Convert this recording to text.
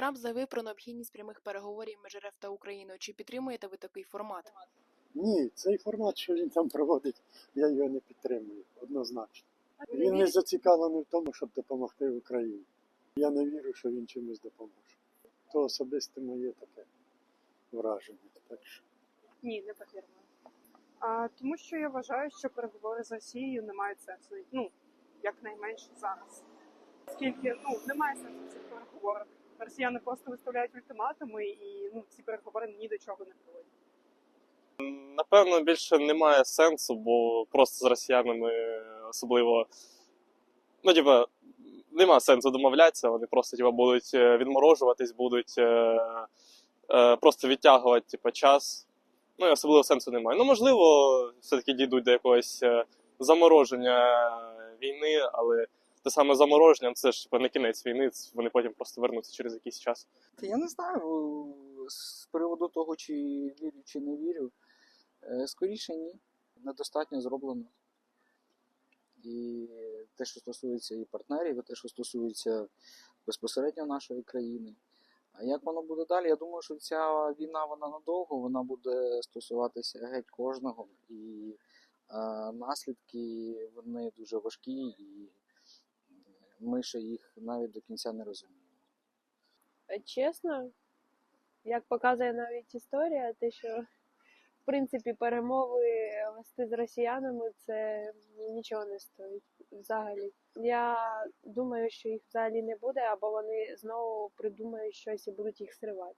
Трамп заявив про необхідність прямих переговорів між РФ та Україною. Чи підтримуєте ви такий формат? Ні, цей формат, що він там проводить, я його не підтримую однозначно. Він не зацікавлений в тому, щоб допомогти Україні. Я не вірю, що він чимось допоможе. То особисте моє таке враження. Так що Ні, не підтримую. А, тому що я вважаю, що переговори з Росією не мають сенсу. Ну, якнайменше зараз. Оскільки ну, немає сенсу цих переговорах. Росіяни просто виставляють ультиматуми і ну, ці переговори ні до чого не приводять. Напевно, більше немає сенсу, бо просто з росіянами особливо. Ну, типа, нема сенсу домовлятися, вони просто типа, будуть е, відморожуватись, будуть е, е, просто відтягувати типа, час. Ну і особливо сенсу немає. Ну, можливо, все-таки дійдуть до якогось е, замороження війни, але те саме замороження це ж не кінець війни, вони потім просто вернуться через якийсь час. Я не знаю з приводу того, чи вірю, чи не вірю. Е, Скоріше ні. Недостатньо зроблено. І те, що стосується і партнерів, і те, що стосується безпосередньо нашої країни. А як воно буде далі? Я думаю, що ця війна вона надовго, вона буде стосуватися геть кожного. І е, наслідки вони дуже важкі, і ми ще їх навіть до кінця не розуміємо. чесно, як показує навіть історія, те, що в принципі перемови вести з росіянами це нічого не стоїть взагалі. Я думаю, що їх взагалі не буде, або вони знову придумають щось і будуть їх зривати.